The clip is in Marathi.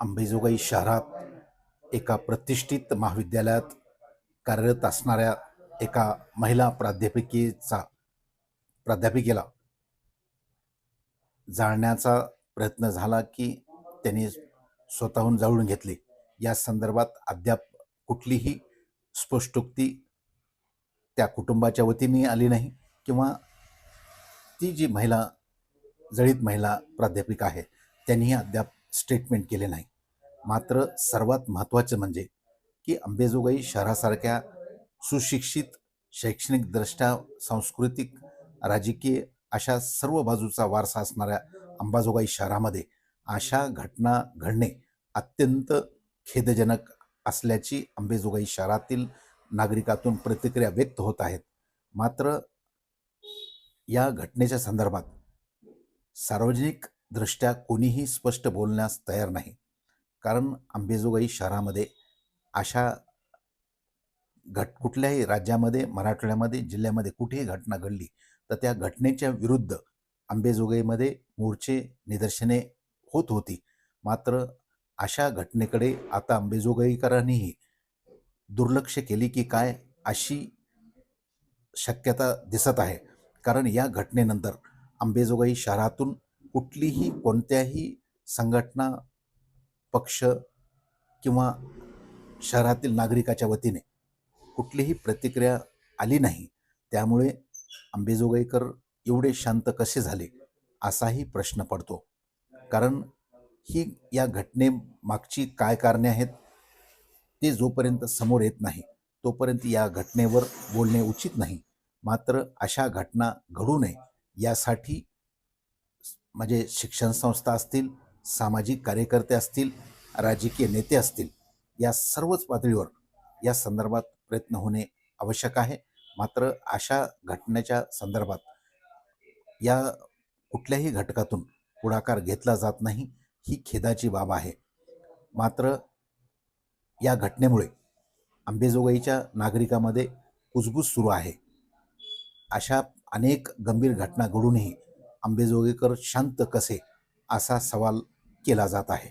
अंबेजोगाई शहरात एका प्रतिष्ठित महाविद्यालयात कार्यरत असणाऱ्या एका महिला प्राध्यापिकेचा प्राध्यापिकेला जाळण्याचा प्रयत्न झाला की त्यांनी स्वतःहून जाळून घेतले. या संदर्भात अद्याप कुठलीही स्पष्टोक्ती त्या कुटुंबाच्या वतीने आली नाही किंवा ती जी महिला जळीत महिला प्राध्यापिका आहे त्यांनीही अद्याप स्टेटमेंट केले नाही. मात्र सर्वात महत्त्वाचं म्हणजे की अंबेजोगाई शहरासारख्या सुशिक्षित शैक्षणिकदृष्ट्या सांस्कृतिक राजकीय अशा सर्व बाजूचा वारसा असणाऱ्या अंबाजोगाई शहरामध्ये अशा घटना घडणे अत्यंत खेदजनक असल्याची अंबेजोगाई शहरातील नागरिकातून प्रतिक्रिया व्यक्त होत आहेत. मात्र या घटनेच्या संदर्भात सार्वजनिक दृष्ट्या कोणीही स्पष्ट बोलण्यास तयार नाही. कारण अंबेजोगाई शहरामध्ये अशा घट कुठल्याही राज्यामध्ये मराठवाड्यामध्ये जिल्ह्यामध्ये कुठेही घटना घडली तर त्या घटनेच्या विरुद्ध अंबेजोगाईमध्ये मोर्चे निदर्शने होत होती. मात्र अशा घटनेकडे आता अंबेजोगाईकरांनीही दुर्लक्ष केली की काय अशी शक्यता दिसत आहे. कारण या घटनेनंतर अंबेजोगाई शहरातून कुठलीही कोणत्याही संघटना पक्ष किंवा शहरातील नागरिकाच्या वतीने कुठलीही प्रतिक्रिया आली नाही. त्यामुळे अंबेजोगाईकर एवढे शांत कसे झाले असाही प्रश्न पडतो. कारण ही या घटनेमागची काय कारणे आहेत ते जोपर्यंत समोर येत नाही तोपर्यंत या घटनेवर बोलणे उचित नाही. मात्र अशा घटना घडू नये यासाठी म्हणजे शिक्षण संस्था असतील सामाजिक कार्यकर्ते असतील राजकीय नेते असतील या सर्वच पातळीवर या संदर्भात प्रयत्न होणे आवश्यक आहे. मात्र अशा घटनेच्या संदर्भात या कुठल्याही घटकातून पुढाकार घेतला जात नाही ही खेदाची बाब आहे. मात्र या घटनेमुळे आंबेजोगाईच्या नागरिकामध्ये कुजबूज सुरू आहे. अशा अनेक गंभीर घटना घडूनही आंबेजोगेकर शांत कसे असा सवाल केला जात आहे.